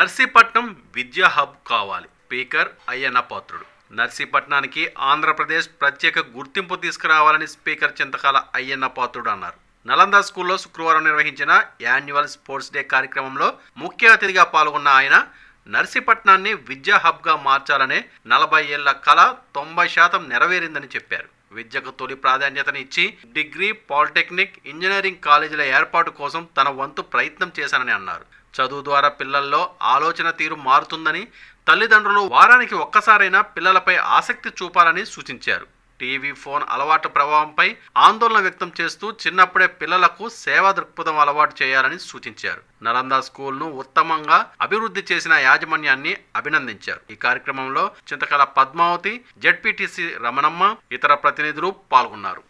నర్సీపట్నం విద్యా హబ్ కావాలి. స్పీకర్ అయ్యన్న పాత్రుడు నర్సీపట్నానికి ఆంధ్రప్రదేశ్ ప్రత్యేక గుర్తింపు తీసుకురావాలని స్పీకర్ చింతకాల అయ్యన్న పాత్రుడు అన్నారు. నలంద స్కూల్లో శుక్రవారం నిర్వహించిన యాన్యువల్ స్పోర్ట్స్ డే కార్యక్రమంలో ముఖ్య అతిథిగా పాల్గొన్న ఆయన నర్సీపట్నాన్ని విద్యా హబ్గా మార్చాలనే నలభై ఏళ్ళ కళ తొంభై శాతం నెరవేరిందని చెప్పారు. విద్యకు తొలి ప్రాధాన్యతనిచ్చి డిగ్రీ పాలిటెక్నిక్ ఇంజనీరింగ్ కాలేజీల ఏర్పాటు కోసం తన వంతు ప్రయత్నం చేశానని అన్నారు. చదువు ద్వారా పిల్లల్లో ఆలోచన తీరు మారుతుందని తల్లిదండ్రులు వారానికి ఒక్కసారైనా పిల్లలపై ఆసక్తి చూపాలని సూచించారు. టీవీ ఫోన్ అలవాటు ప్రభావంపై ఆందోళన వ్యక్తం చేస్తూ చిన్నప్పుడే పిల్లలకు సేవా దృక్పథం అలవాటు చేయాలని సూచించారు. నలంద స్కూల్ను ఉత్తమంగా అభివృద్ధి చేసిన యాజమాన్యాన్ని అభినందించారు. ఈ కార్యక్రమంలో చింతకల పద్మావతి జెడ్పీటీసీ రమణమ్మ ఇతర ప్రతినిధులు పాల్గొన్నారు.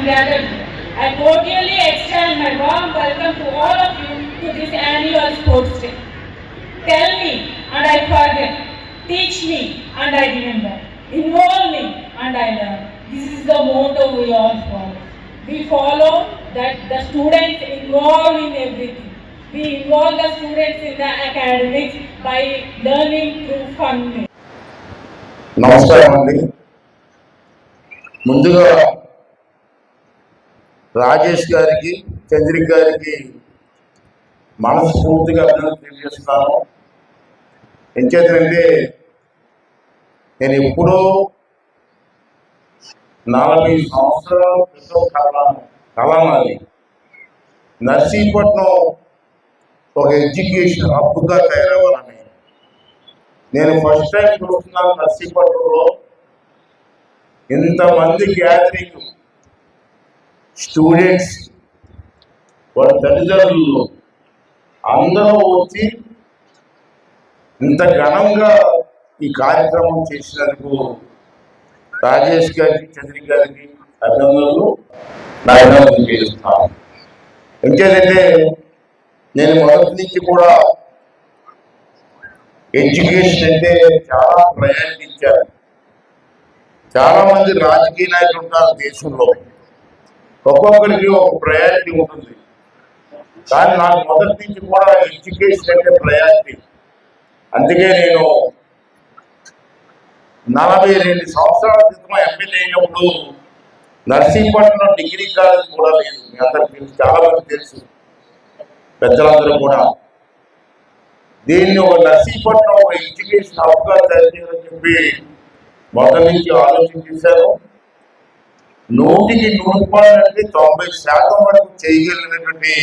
been gathered. I cordially extend my warm welcome to all of you to this annual sports day. Tell me and I forget. Teach me and I remember. Involve me and I learn. This is the motto we all follow. We follow that the students involved in everything. We involve the students in the academics by learning through fun. way. నమస్కారం అండి ముందుగా రాజేష్ గారికి చంద్రిక గారికి మనస్ఫూర్తిగా అభినందన తెలియజేస్తున్నాను. ఎంచేతంటే నేను ఎప్పుడో నలభై సంవత్సరాల క్రితం కళ కళ నర్సీపట్నం ఒక ఎడ్యుకేషన్ హబ్గా తయారవ్వాలని. నేను ఫస్ట్ టైం చూస్తున్నాను నర్సీపట్నంలో. ఇంతమంది గ్యాదరింగ్ స్టూడెంట్స్ వాళ్ళ తల్లిదండ్రులు అందరూ వచ్చి ఇంత ఘనంగా ఈ కార్యక్రమం చేసినందుకు రాజేష్ గారికి చంద్రి గారికి అభినందనలు. నా అభినందనలు చేస్తున్నాను ఇంకేదంటే నేను మొదటి నుంచి కూడా ఎడ్యుకేషన్ అంటే చాలా ప్రయాణించారు చాలా మంది రాజకీయ నాయకులు ఉంటారు దేశంలో. ఒక్కొక్కరికి ఒక ప్రయారిటీ ఉంటుంది. కానీ నాకు మొదటి నుంచి కూడా ఎడ్యుకేషన్ అంటే ప్రయారిటీ. అందుకే నేను నలభై రెండు సంవత్సరాల క్రితం ఎమ్మెల్యే అయినప్పుడు నర్సీపట్నం డిగ్రీ కాలేజ్ కూడా లేదు. మీ అందరికి చాలా మంది తెలుసు. పెద్దలందరూ కూడా. దీన్ని ఒక నర్సీపట్నం ఒక ఎడ్యుకేషన్ హబ్గా తయారు చేయాలని చెప్పి మొదటి నుంచి ఆలోచన చేశారు నూటికి నూరు రూపాయలు తొంభై శాతం వరకు చేయగలిగినటువంటి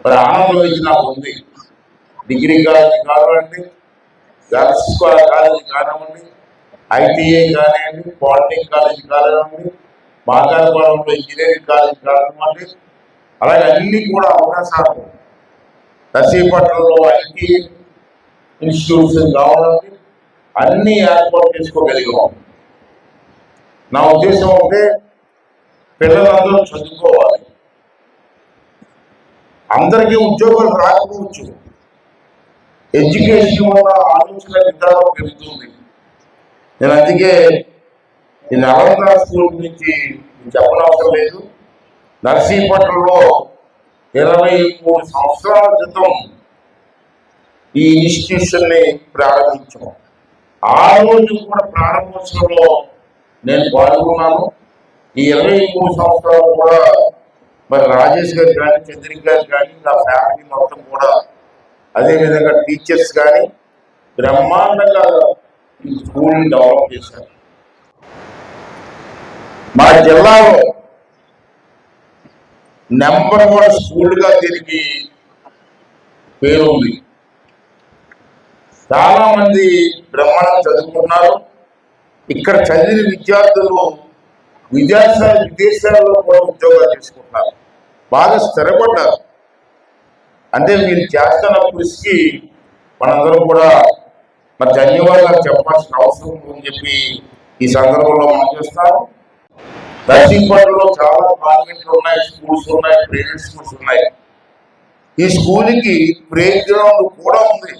మరి ఆనందం నాకు ఉంది. డిగ్రీ కాలేజీ కానివ్వండి గర్ల్స్ కాలేజీ కానివ్వండి ఐటీఐ కానివ్వండి పాలిటెక్ కాలేజీ కానివ్వండి మాకారపాలెంలో ఇంజనీరింగ్ కాలేజీ కానివ్వండి అలాగే అన్ని కూడా అవకాశాలు నర్సీపట్నంలో ఐటీ ఇన్స్టిట్యూట్స్ కావాలండి అన్ని ఏర్పాటు చేసుకోగలిగాం. నా ఉద్దేశం ఒకటే పిల్లలందరూ చదువుకోవాలి. అందరికీ ఉద్యోగాలు రాకపోవచ్చు. ఎడ్యుకేషన్ వల్ల ఆలోచన విధానం పెరుగుతుంది. నేను అందుకే నేను అలంకార స్కూల్ గురించి చెప్పనవసరం లేదు. నర్సీపట్నంలో ఇరవై మూడు సంవత్సరాల క్రితం ఈ ఇన్స్టిట్యూషన్ని ప్రారంభించాం. ఆ రోజు కూడా ప్రారంభోత్సవంలో నేను పాల్గొన్నాను. ఈ ఇరవై మూడు సంవత్సరాలు కూడా మరి రాజేష్ గారు కానీ చంద్రిక గారు కానీ నా ఫ్యామిలీ మొత్తం కూడా అదేవిధంగా టీచర్స్ కానీ బ్రహ్మాండంగా ఈ స్కూల్ని డెవలప్ చేశారు. మా జిల్లాలో నెంబర్ వన్ స్కూల్గా దీనికి పేరు ఉంది. చాలామంది బ్రహ్మాండం చదువుకున్నారు. ఇక్కడ చదివిన విద్యార్థులు విదేశ విదేశాల్లో కూడా ఉద్యోగాలు చేసుకుంటున్నారు. బాగా స్థిరపడ్డారు. అంటే మీరు చేస్తున్న కృషికి మనందరం కూడా మరి ధన్యవాదాలు చెప్పాల్సిన అవసరం ఉందని చెప్పి ఈ సందర్భంలో మనం చేస్తాం నర్సింగ్పేటలో చాలా కాన్వెంట్లు ఉన్నాయి స్కూల్స్ ఉన్నాయి ప్రైవేట్ స్కూల్స్ ఉన్నాయి. ఈ స్కూల్కి ప్లే గ్రౌండ్ కూడా ఉంది.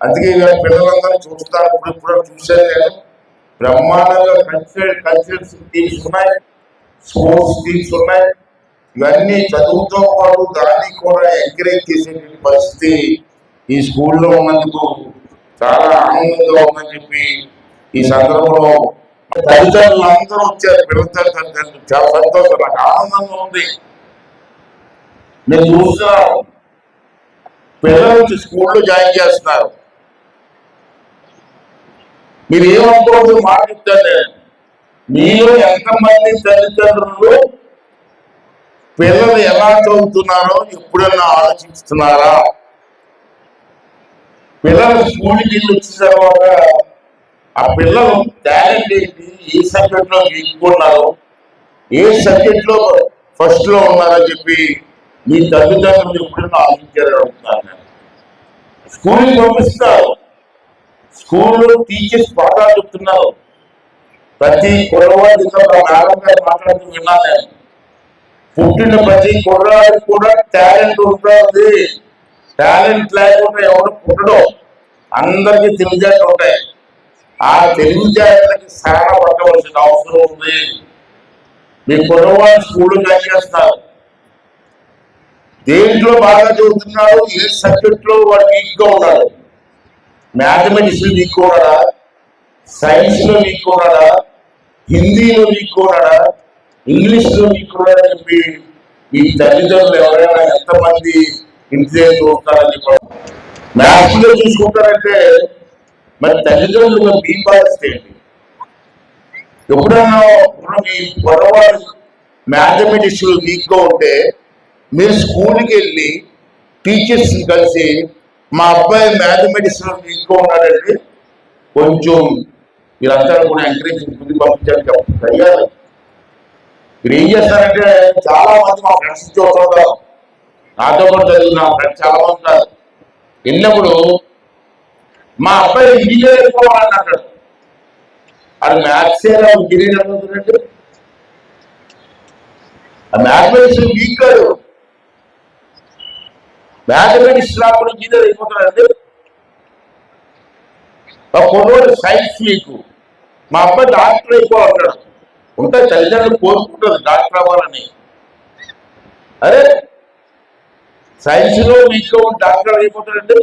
అందుకే ఇక పిల్లలందరూ చూస్తారు. ఇప్పుడు ఇప్పుడు చూశాను నేను బ్రహ్మాండంగా కల్చరల్ కల్చరల్ థీమ్స్ ఉన్నాయి స్పోర్ట్స్ థీమ్స్ ఉన్నాయి. ఇవన్నీ చదువుతో పాటు దాన్ని కూడా ఎంకరేజ్ చేసేటువంటి పరిస్థితి ఈ స్కూల్లో ఉన్నందుకు చాలా ఆనందంగా ఉందని చెప్పి ఈ సందర్భంలో తల్లిదండ్రులు అందరూ వచ్చారు పిల్లల తల్లిదండ్రులు. చాలా సంతోషం నాకు ఆనందంగా ఉంది. నేను చూస్తున్నాను పిల్లలు స్కూల్లో జాయిన్ చేస్తున్నారు. మీరు ఏమనుకోవద్దు మాట చెప్తాను నేను. మీలో ఎంతమంది తల్లిదండ్రులు పిల్లలు ఎలా చదువుతున్నారో ఎప్పుడన్నా ఆలోచిస్తున్నారా? పిల్లలు స్కూల్కి వెళ్ళి వచ్చిన తర్వాత ఆ పిల్లలు టాలెంట్ ఏంటి? ఏ సబ్జెక్ట్లో ఉన్నారు ఏ సబ్జెక్ట్లో ఫస్ట్లో ఉన్నారని చెప్పి మీ తల్లిదండ్రులు ఎప్పుడైనా ఆలోచించారని అడుగుతున్నాను స్కూల్కి పంపిస్తారు. స్కూల్లో టీచర్స్ బాగా చెప్తున్నారు. ప్రతి కుర్రవాడి ఇంట్లో మాట్లాడుతూ విన్నాను నేను. పుట్టిన ప్రతి కుర్రాడికి కూడా టాలెంట్ ఉంటుంది. టాలెంట్ లేకుండా ఎవరు పుట్టడం. అందరికీ తెలివితేటలు ఉంటాయి ఆ తెలివితేటలకి సాన పట్టవలసిన అవసరం ఉంది. మీ కుర్రవాడు స్కూల్ జాయిన్ చేస్తారు. దేంట్లో బాగా చదువుతున్నాడు ఏ సబ్జెక్ట్లో వాడు వీక్గా ఉన్నాడు? మ్యాథమెటిక్స్లో కూడా సైన్స్లో సైన్స్లో హిందీలో వీక్ కూడా ఇంగ్లీష్లో వీక్ చెప్పి మీ తల్లిదండ్రులు ఎవరైనా ఎంతమంది ఇంటి చూస్తారని చెప్పి మ్యాథ్స్లో చూసుకుంటారంటే మరి తల్లిదండ్రులు మీ బాధ్యత ఏంటి? ఎప్పుడైనా మీ పొరవాడు మ్యాథమెటిక్స్ వీక్ ఉంటే మీరు స్కూల్కి వెళ్ళి టీచర్స్ కలిసి మా అబ్బాయి మ్యాథమెటిక్స్లో ఉన్నాడండి. కొంచెం మీరంతా కూడా ఎంకరేజ్ ముందుకు పంపించాలని చెప్తుంది అయ్యా మీరు ఏం చేస్తారంటే చాలా మంది మా ఫ్రెండ్స్ చూస్తుంటారు. నాతో కూడా చదివిన నా ఫ్రెండ్స్ చాలా మంది ఉన్నారు వెళ్ళినప్పుడు మా అబ్బాయి ఇంజనీర్ అయిపోవాలని అంటాడు అది మ్యాథ్స్ ఇంజనీర్ అవుతుందంటే ఆ మ్యాథమెటిక్స్ వీక్ కాదు. మ్యాథమెటిక్స్ రాకుండా ఇంజనీర్ అయిపోతాడంటే మా కుర్రోడు సైన్స్ మీకు. మా అబ్బాయి డాక్టర్ అయిపోవాలంటాడు ఉంటే తల్లిదండ్రులు కోరుకుంటారు డాక్టర్ అవ్వాలని. అరే సైన్స్లో మీకు డాక్టర్ అయిపోతాడంటే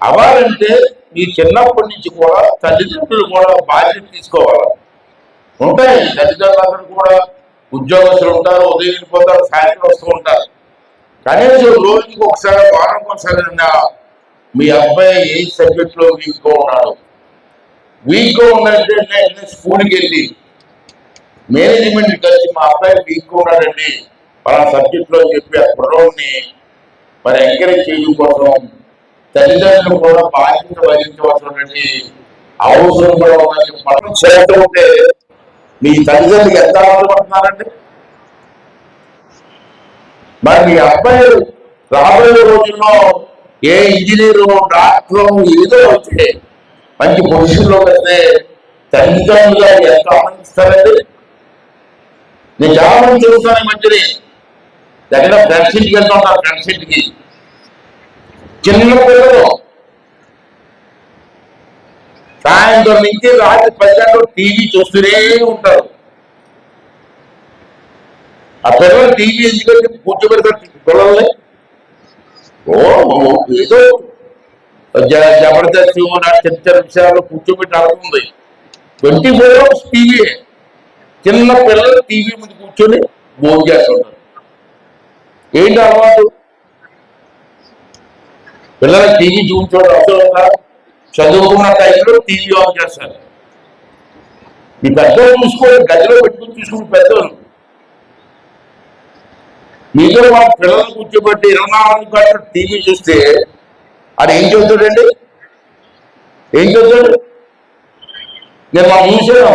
అవ్వాలంటే మీ చిన్నప్పటి నుంచి కూడా తల్లిదండ్రులు కూడా బాధ్యత తీసుకోవాలి. ఉంటాయి తల్లిదండ్రులందరూ కూడా ఉద్యోగస్తులు ఉంటారు ఉదయం పోతారు సాయంత్రం వస్తూ ఉంటారు. కనీసం రోజుకి ఒకసారి వారం ఒకసారి మీ అబ్బాయి ఏ సబ్జెక్ట్లో వీక్గా ఉన్నాడు? వీక్గా నేను స్కూల్కి వెళ్ళి మేనేజ్మెంట్ కలిసి మా అబ్బాయి వీక్గా ఉన్నాడండి. మన సబ్జెక్ట్లో చెప్పి ఆ కుర్రోడిని మరి ఎంకరేజ్ చేయడం కోసం తల్లిదండ్రులు కూడా బాధ్యత వహించవలసినటువంటి అవసరం కూడా ఉందని మనం చేస్తూ ఉంటే మీ తల్లిదండ్రులకు ఎంత ఆనందపడుతున్నారండి మరి మీ అబ్బాయి రాబోయే రోజుల్లో ఏ ఇంజనీరు డాక్టర్ ఏదో వచ్చే మంచి పొజిషన్లో వస్తే తల్లిదండ్రులుగా ఎంత ఆనందిస్తారండి నేను చాలా మంది చూస్తాను ఈ మధ్యనే. దగ్గర ఫ్రెండ్స్ ఇంటికి వెళ్తా ఉన్నారు ఫ్రెండ్స్ ఇంటికి చిన్న పిల్లలు సాయంత్రం నుంచి రాత్రి పది గంటలు టీవీ చూస్తూనే ఉంటారు. ఆ పిల్లలు టీవీ ఎందుకంటే కూర్చోబెడతారు పిల్లల్ని ఓ ఏదో జ- జబర్దస్త్ నా చిన్న చిన్న కూర్చోబెట్టి ఆడుతుంది. Twenty four hours TV. చిన్న పిల్లలు టీవీ ముందు కూర్చొని భోజనం చేస్తుంటారు. ఏంటి అలవాటు? పిల్లలకి టీవీ చూపించడం అవసరం చదువుకున్న టైంలో టీవీ ఆన్ చేస్తారు. ఈ పెద్దలు చూసుకొని గదిలో పెట్టుకుని చూసుకుని పెద్దలు మీతో వాళ్ళ పిల్లలు కూర్చోబెట్టి ఇరవై నాలుగు గంటలు టీవీ చూస్తే అది ఏం చెబుతాడండి? ఏం చెబుతాడు? నేను మా చూసాను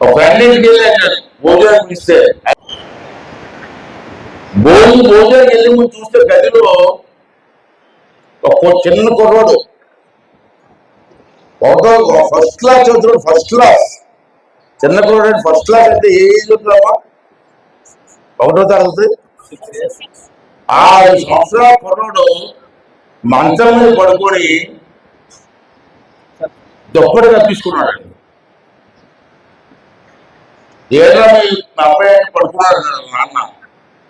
ఒక ఫ్యామిలీకి వెళ్ళాను భోజనం ఇస్తే భోజనం భోజనం వెళ్ళి ముందు చూస్తే గదిలో ఒక చిన్న కుర్రాడు. ఒక ఫస్ట్ క్లాస్ చదువుతాడు ఫస్ట్ క్లాస్ చిన్న కుర్రాడు ఫస్ట్ క్లాస్ అయితే ఏ చదువుతున్నావా ఒకటో తరగతి ఆరు సంవత్సరాల కుర్రాడు మంచం మీద పడుకొని దుప్పటి తప్పించుకున్నాడు ఏదో మీ అబ్బాయి పడుకున్నాడు నాన్న.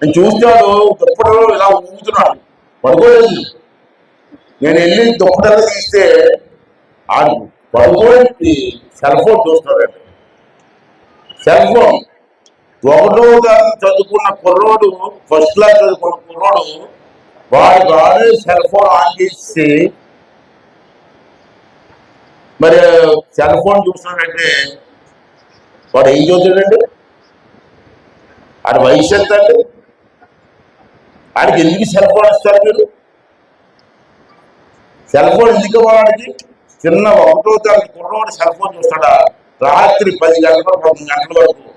నేను చూస్తాడు దుప్పటిలో ఇలా ఊగుతున్నాడు. పడుకోలేదు. నేను వెళ్ళి దుప్పటలో తీస్తే ఆడు పడుకోని సెల్ ఫోన్ చూస్తున్నాడు సెల్ ఫోన్ ఒకటో తరగతి చదువుకున్న కుర్రోడు ఫస్ట్ క్లాస్ చదువుకున్న కుర్రోడు వాడు వాడే సెల్ ఫోన్ ఆన్ చేసి మరి సెల్ ఫోన్ చూస్తున్నాడంటే వాడు ఏం చదువుతాడండి? ఆడి వయసు ఎంత అండి ఆడికి ఎందుకు సెల్ ఫోన్ ఇస్తారు మీరు? సెల్ ఫోన్ ఎందుకు వాడికి చిన్న ఒకటో తరగతి కుర్రోడు సెల్ ఫోన్ చూస్తాడా? రాత్రి పది గంటల పదకొండు గంటల వరకు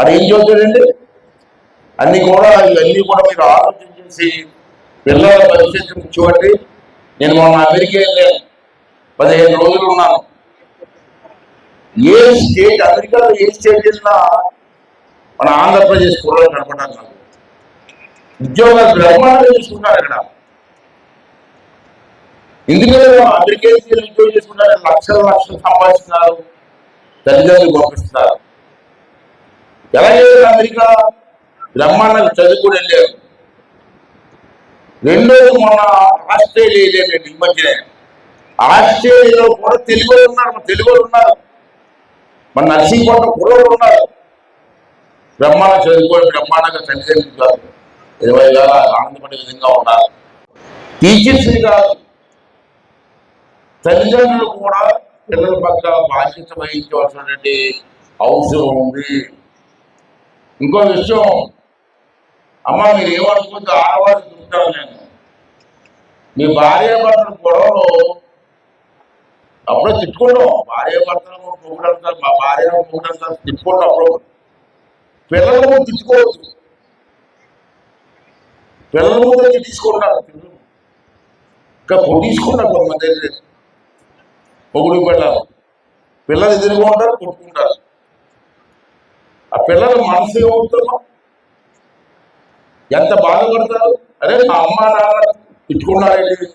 అది ఏం చదువుతాడండి? అన్ని కూడా ఇవన్నీ కూడా మీరు ఆలోచన చేసి పిల్లల భవిష్యత్తు చూడండి. నేను మొన్న అమెరికా వెళ్ళాను. పదిహేను రోజులు ఉన్నాను. ఏ స్టేట్ అమెరికాలో ఏ స్టేట్ వెళ్ళినా మన ఆంధ్రప్రదేశ్ కుర్రలు కనపడాలి నాకు. ఉద్యోగాలు బ్రహ్మాండం తీసుకుంటారు ఇక్కడ ఎందుకంటే అమెరికా ఉద్యోగం చేసుకుంటారు లక్షల లక్షలు సంపాదిస్తున్నారు. తల్లిదండ్రులు పంపిస్తున్నారు. ఎలా చేయాలి అమెరికా? బ్రహ్మాండంగా చదువుకుని వెళ్ళారు. రెండోది మొన్న ఆస్ట్రేలియా వెళ్ళాను ఈ మధ్యనే. ఆస్ట్రేలియాలో కూడా తెలుగు ఉన్నారు మన తెలుగు ఉన్నారు. మన నర్సింగ్పట్నం కుర్రోళ్ళు ఉన్నారు. బ్రహ్మాండ చదువుకొని బ్రహ్మాండంగా తల్లిదండ్రులు కాదు. ఇరవై వేల ఆనందపడే విధంగా ఉన్నారు. టీచర్స్ కాదు తల్లిదండ్రులు కూడా పిల్లల పట్ల బాధ్యత వహించవలసినటువంటి అవసరం ఉంది. ఇంకో విషయం అమ్మ మీరు ఏమనుకుంటే ఆడవాళ్ళు చూస్తాను నేను. మీ భార్య భర్తల గొడవలు అప్పుడే తిట్టుకుంటాం. భార్య భర్తలు పొగుడంటారు మా భార్య పొగుడంటారు తిట్టుకుంటాం అప్పుడు పిల్లల ముందు తిట్టుకోవచ్చు. పిల్లల ముందు తీసుకుంటారు పిల్లలు. ఇంకా తీసుకుంటారు కొంతమంది దగ్గర పొగుడు పిల్లలు పిల్లలు ఎదురుగా ఉంటారు కొట్టుకుంటారు. ఆ పిల్లల మనసు ఏమవుతుందో? ఎంత బాధపడతారు? అరే మా అమ్మ నాన్న తిట్టుకున్నారండి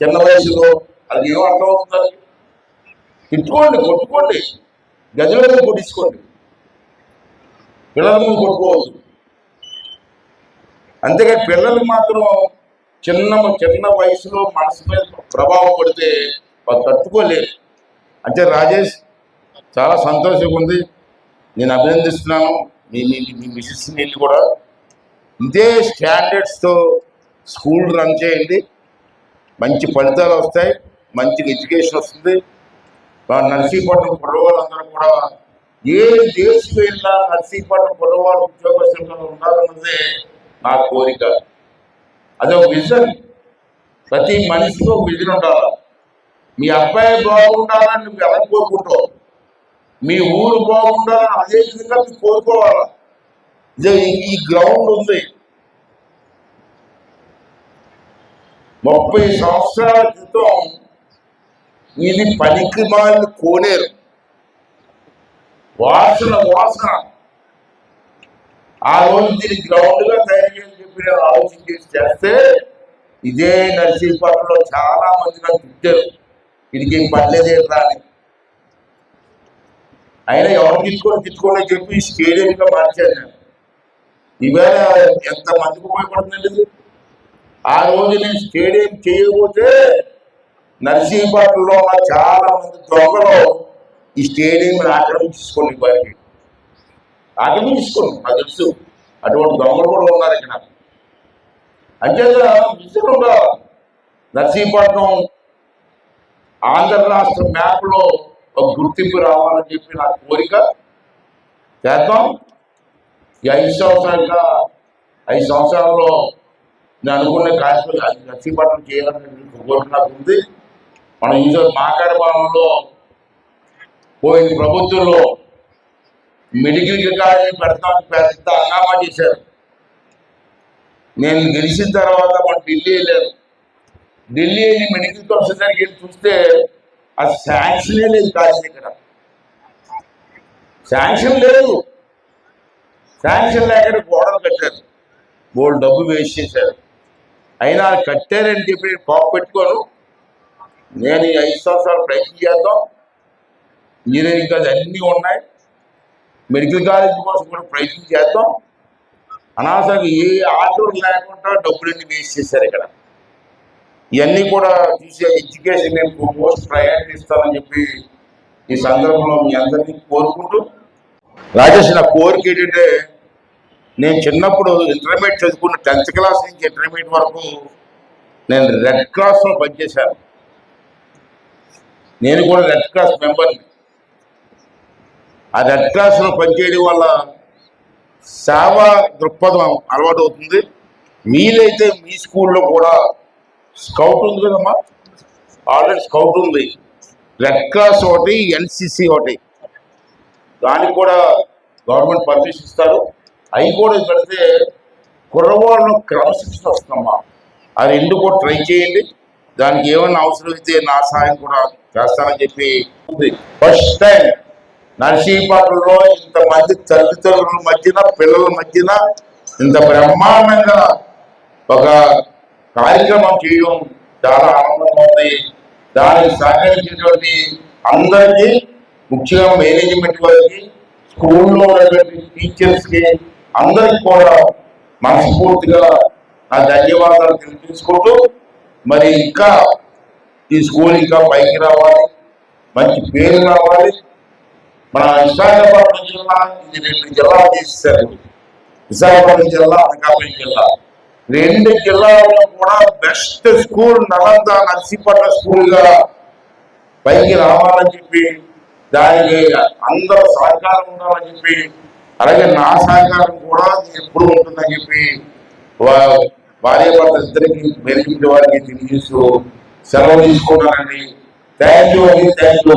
చిన్న వయసులో? అది ఏం అర్థం అవుతుంది తిట్టుకోండి కొట్టుకోండి. గదిలో కొట్టించుకోండి. పిల్లల ముందు కొట్టుకోవద్దు. అంతేకాని పిల్లలు మాత్రం చిన్న చిన్న వయసులో మనసు మీద ప్రభావం పడితే వాళ్ళు తట్టుకోలేరు. అంటే రాజేష్ చాలా సంతోషంగా ఉంది. నేను అభినందిస్తున్నాను మీ మీ మీ మిసెస్ నీళ్ళు కూడా. ఇదే స్టాండర్డ్స్తో స్కూల్ రన్ చేయండి. మంచి ఫలితాలు వస్తాయి. మంచి ఎడ్యుకేషన్ వస్తుంది. నర్సీపట్నం కుర్రవాళ్ళందరూ కూడా ఏ దేశం వెళ్ళినా నర్సీపట్నం కుర్రవాళ్ళు ఉద్యోగస్తులు ఉండాలన్నదే నా కోరిక. అదొక విజన్. ప్రతి మనిషికి ఒక విజన్ ఉండాలి. మీ అబ్బాయి బాగుండాలని నువ్వు ఎలా కోరుకుంటావు? మీ ఊరు బాగుండాలని అదే విధంగా మీరు కోరుకోవాలా? ఈ- గ్రౌండ్ ఉంది. ముప్పై సంవత్సరాల క్రితం ఇది పనికి మాలిన కోనేరు. వాసన వాసన. ఆ రోజు దీన్ని గ్రౌండ్గా తయారు చేయని చెప్పి నేను ఆలోచన చేసి చేస్తే ఇదే నర్సీపట్నంలో చాలా మంది నాకు తిట్టారు. ఇది పర్లేదేట్రా అని. అయినా ఎవరు తిట్టుకొని తిట్టుకొని చెప్పి స్టేడియంగా మార్చాను నేను ఈవేళ ఎంత మందికి ఉపయోగపడుతుందండి ఇది? ఆ రోజు నేను స్టేడియం చేయకపోతే నర్సీపట్నంలో ఉన్న చాలా మంది దొంగలు ఈ స్టేడియం ఆక్రమించుకోండి వారికి ఆక్రమించుకోండి నాకు తెలుసు. అటువంటి దొంగలు కూడా ఉన్నారు ఇక్కడ. అంచేత విజయం ఉండాలి నర్సీపట్నం ఆంధ్ర రాష్ట్ర మ్యాప్లో ఒక గుర్తింపు రావాలని చెప్పి నా కోరిక. చేద్దాం. ఈ ఐదు సంవత్సరాలుగా ఐదు సంవత్సరాల్లో నేను అనుకున్న కార్యక్రమం నర్సీపట్నం చేయాలని కోరిక నాకు ఉంది. మనం ఈ మాకాడ భవనంలో పోయిన ప్రభుత్వంలో మెడికల్ కాలేజీ పెడతామని పెద్ద హంగామా చేశారు. నేను గెలిచిన తర్వాత మన ఢిల్లీ వెళ్ళాను. ఢిల్లీ వెళ్ళి మెడికల్ కౌన్సిల్ దగ్గరికి వెళ్ళి చూస్తే ఆ శాంక్షనే లేదు. కాలేజీ ఇక్కడ. శాంక్షన్ లేదు. శాంక్షన్ లేకుండా గోడలు కట్టారు. బోల్ డబ్బు వేస్ట్ చేశారు. అయినా అది కట్టారని చెప్పి పాప పెట్టుకోను. నేను ఈ ఐదు సంవత్సరాలు ప్రయత్నం చేద్దాం. ఇంజనీరింగ్ కాలేజ్ అన్నీ ఉన్నాయి. మెడికల్ కాలేజ్ కోసం కూడా ప్రయత్నం చేద్దాం. అనవసరంగా ఏ ఆర్డర్ లేకుండా డబ్బులన్నీ వేస్ట్ చేశారు ఇక్కడ. ఇవన్నీ కూడా చూసే ఎడ్యుకేషన్ నేను మోస్ట్ ప్రయారిటీ ఇస్తానని చెప్పి ఈ సందర్భంలో మీ అందరినీ కోరుకుంటూ రాజేష్ నా కోరిక ఏంటంటే నేను చిన్నప్పుడు ఇంటర్మీడియట్ చదువుకున్న టెన్త్ క్లాస్ నుంచి ఇంటర్మీడియట్ వరకు నేను రెడ్ క్రాస్లో పనిచేశాను. నేను కూడా రెడ్ క్రాస్ మెంబర్ని. ఆ రెడ్ క్రాస్లో పనిచేయడం వల్ల సేవా దృక్పథం అలవాటు అవుతుంది మీలైతే మీ స్కూల్లో కూడా స్కౌట్ ఉంది కదమ్మా? ఆల్రెడీ స్కౌట్ ఉంది. రెడ్ క్రాస్ ఒకటి ఎన్సిసి ఒకటి. దానికి కూడా గవర్నమెంట్ పర్మిషన్ ఇస్తారు. అవి కూడా పెడితే కుర్రవాళ్ళు క్రమశిక్షణ వస్తుందమ్మా. రెండు కూడా ట్రై చేయండి. దానికి ఏమైనా అవసరం అయితే నా సహాయం కూడా చేస్తానని చెప్పి ఉంది. ఫస్ట్ టైం నర్సీపట్నంలో ఇంతమంది తల్లిదండ్రుల మధ్యన పిల్లల మధ్యన ఇంత బ్రహ్మాండంగా ఒక కార్యక్రమం చేయడం చాలా ఆనందంగా ఉంది. దానికి సహకరించినటువంటి అందరికీ ముఖ్యంగా మేనేజ్మెంట్ వారికి స్కూల్లో ఉన్నటువంటి టీచర్స్కి అందరికి కూడా మనస్ఫూర్తిగా నా ధన్యవాదాలు తెలియజేసుకుంటూ మరి ఇంకా ఈ స్కూల్ ఇంకా పైకి రావాలి మంచి పేరు రావాలి. మన విశాఖపట్నం జిల్లా ఇది రెండు జిల్లాలు చేశారు. విశాఖపట్నం జిల్లా అనకాపల్లి జిల్లా. రెండు జిల్లాల్లో కూడా బెస్ట్ స్కూల్ నలంద నర్సీపట్ల స్కూల్గా పైకి రావాలని చెప్పి దానికి అందరూ సహకారం ఉండాలని చెప్పి అలాగే నా సహకారం కూడా ఎప్పుడు ఉంటుందని చెప్పి వా- భార్య భర్త ఇద్దరికి మేనేజ్మెంట్ వారికి తెలియజేస్తూ సెలవు తీసుకున్నానండి. థ్యాంక్ యూ అండి థ్యాంక్ యూ